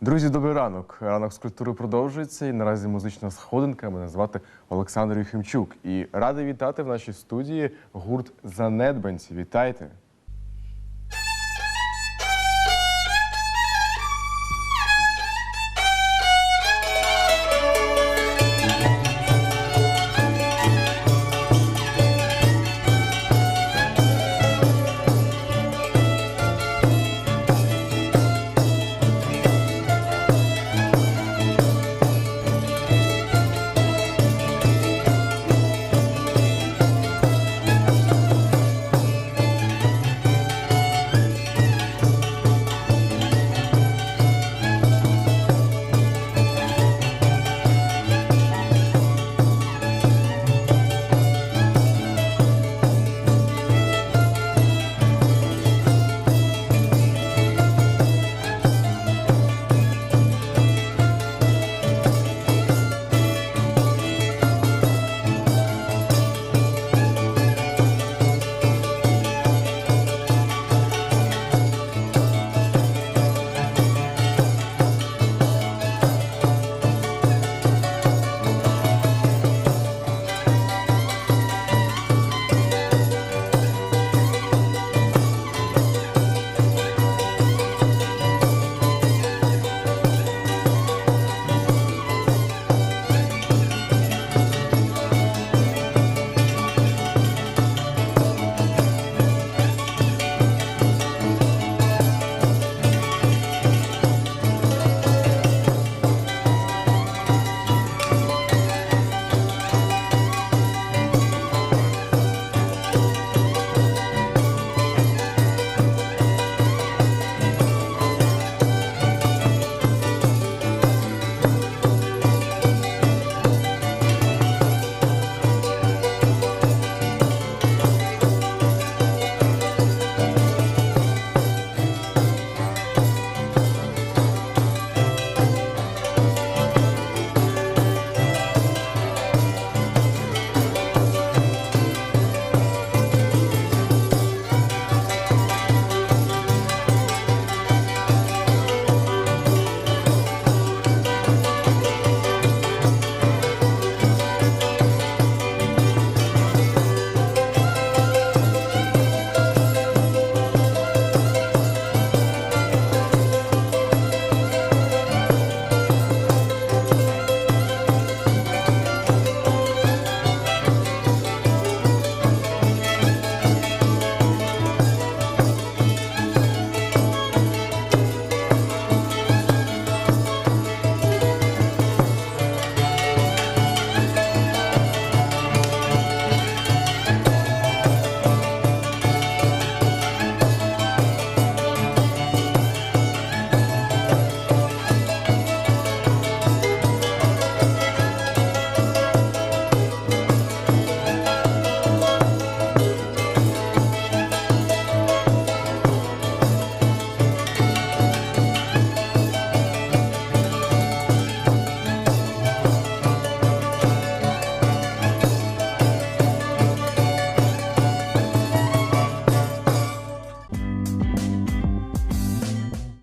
Друзі, добрий ранок. Ранок з культури продовжується. І наразі музична сходинка. Мене звати Олександр Юхимчук. І радий вітати в нашій студії гурт Занедбанці. Вітайте!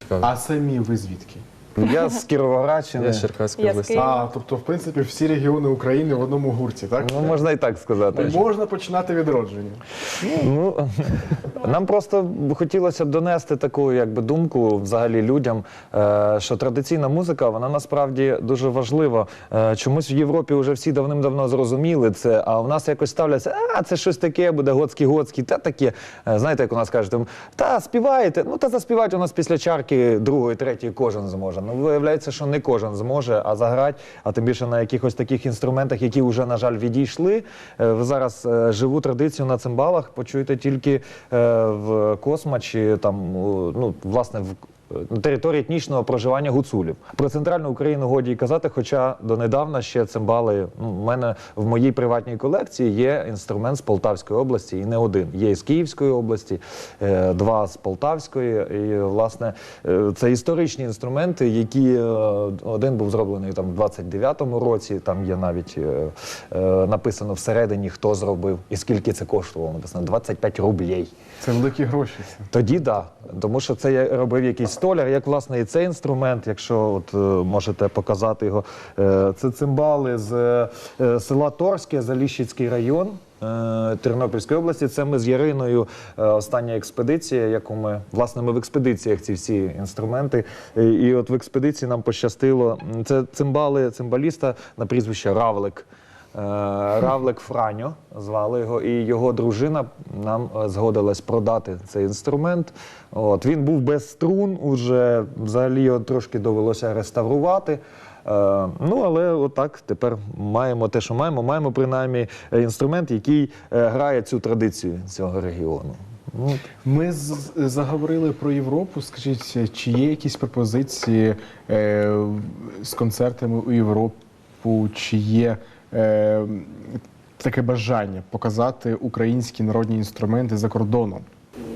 А самі ви звідки? Я з Кіровоградщини. Я з Черкаської Я з області. Києва. А, тобто, в принципі, всі регіони України в одному гурті, так? Ну, можна і так сказати. Можна починати відродження. Ну, нам просто хотілося б донести таку якби, думку взагалі людям, е, що традиційна музика, вона насправді дуже важлива. Е, Чомусь в Європі вже всі давним-давно зрозуміли це, а в нас якось ставляться, а це щось таке буде, гоцькі-гоцькі, та таке. Е, Знаєте, як у нас кажуть, там, та співаєте, ну та заспівати у нас після чарки другої, третьої кожен зможе. Ну, виявляється, що не кожен зможе, а заграти, а тим більше на якихось таких інструментах, які вже, на жаль, відійшли. Е, Ви зараз е, живу традицію на цимбалах почуєте тільки е, в косма чи там, ну, власне, в на території етнічного проживання гуцулів. Про центральну Україну годі й казати, хоча донедавна ще цимбали. Ну, в мене в моїй приватній колекції є інструмент з Полтавської області, і не один. Є із Київської області, е, два з Полтавської. І, власне, е, це історичні інструменти, які е, один був зроблений там в 29-му році. Там є навіть написано всередині, хто зробив і скільки це коштувало. Написано 25 рублей. Це великі гроші. Тоді да, тому що це я робив якийсь столяр, як власне і цей інструмент, якщо от е, можете показати його. Е, Це цимбали з е, села Торське, Заліщицький район. Тернопільської області, це ми з Яриною. Остання експедиція, яку ми власне ми в експедиціях ці всі інструменти. І от в експедиції нам пощастило. Це цимбали цимбаліста на прізвище Равлик. Е, Равлик Франьо звали його, і його дружина нам е, згодилась продати цей інструмент. От він був без струн, уже взагалі його трошки довелося реставрувати. Е, ну, але отак тепер маємо те, що маємо. Маємо принаймні інструмент, який е, грає цю традицію цього регіону. Ну, Ми заговорили про Європу. Скажіть, чи є якісь пропозиції е, з концертами у Європу? Чи є таке бажання показати українські народні інструменти за кордоном?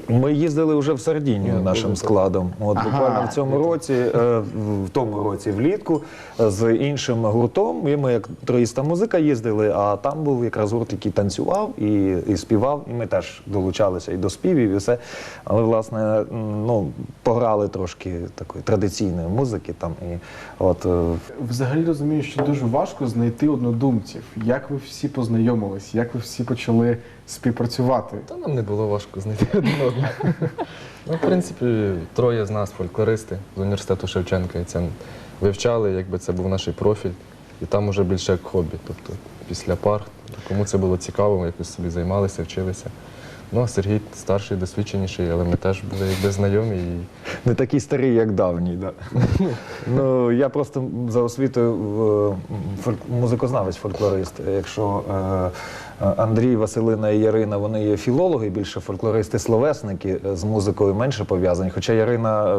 Ми їздили вже в Сардінію Ну, нашим складом. От Ага, буквально в цьому році, е, в- в тому році влітку, е, з іншим гуртом. І ми як троїста музика їздили, а там був якраз гурт, який танцював і, і співав. І ми теж долучалися і до співів, і все. Але власне ну, пограли трошки такої традиційної музики. Там і от е, Взагалі розумію, що дуже важко знайти однодумців. Як ви всі познайомились? Як ви всі почали співпрацювати? Та нам не було важко знайти один одного. Ну, в принципі, троє з нас фольклористи з університету Шевченка. І це вивчали, якби це був наш профіль. І там уже більше як хобі. Тобто після пар, кому це було цікаво, ми якось собі займалися, вчилися. Ну, а Сергій старший, досвідченіший, але ми теж були якби знайомі. І Не такий старий, як давній. Да. ну, я просто за освітою е, фольк- музикознавець, фольклорист. Якщо е, Андрій, Василина і Ярина вони є філологи, більше фольклористи, словесники е, з музикою менше пов'язані. Хоча Ярина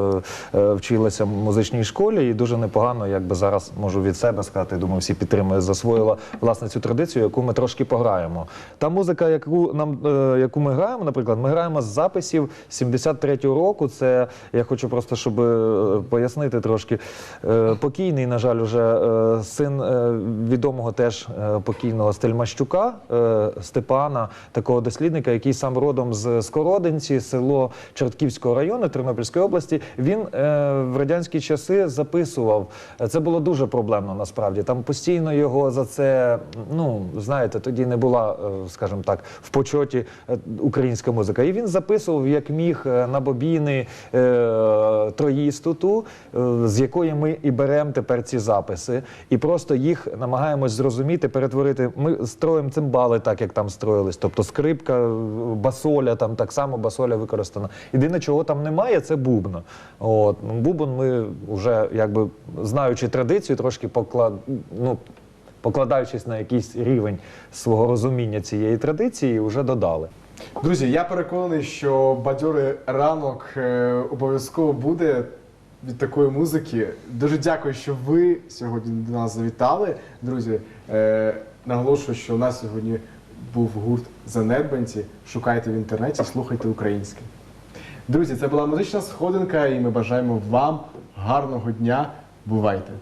е, е, вчилася в музичній школі і дуже непогано, якби зараз можу від себе сказати, думаю, всі підтримують, засвоїла власне цю традицію, яку ми трошки пограємо. Та музика, яку нам яку ми граємо, наприклад, ми граємо з записів 73-го року. Це я хочу просто, щоб пояснити трошки. Покійний, на жаль, уже син відомого теж покійного Стельмащука Степана, такого дослідника, який сам родом з Скородинці, село Чортківського району Тернопільської області. Він е, в радянські часи записував. Це було дуже проблемно насправді. Там постійно його за це, ну знаєте, тоді не була, е, скажімо так, в почоті е, українська музика. І він записував як міг на бобіни троїсту ту, е, з якої ми і беремо тепер ці записи, і просто їх намагаємось зрозуміти, перетворити. Ми строїмо цимбали, так як там строїлись. Тобто скрипка, басоля, там так само басоля використана. Єдине, чого там немає, це бубна. От ну, бубон ми вже якби знаючи традицію, трошки поклад, ну, покладаючись на якийсь рівень свого розуміння цієї традиції, вже додали. Друзі, я переконаний, що бадьорий ранок е, обов'язково буде від такої музики. Дуже дякую, що ви сьогодні до нас завітали. Друзі, е, наголошую, що у нас сьогодні був гурт занедбанці. Шукайте в інтернеті, слухайте українське. Друзі, це була музична сходинка, і ми бажаємо вам гарного дня. Бувайте!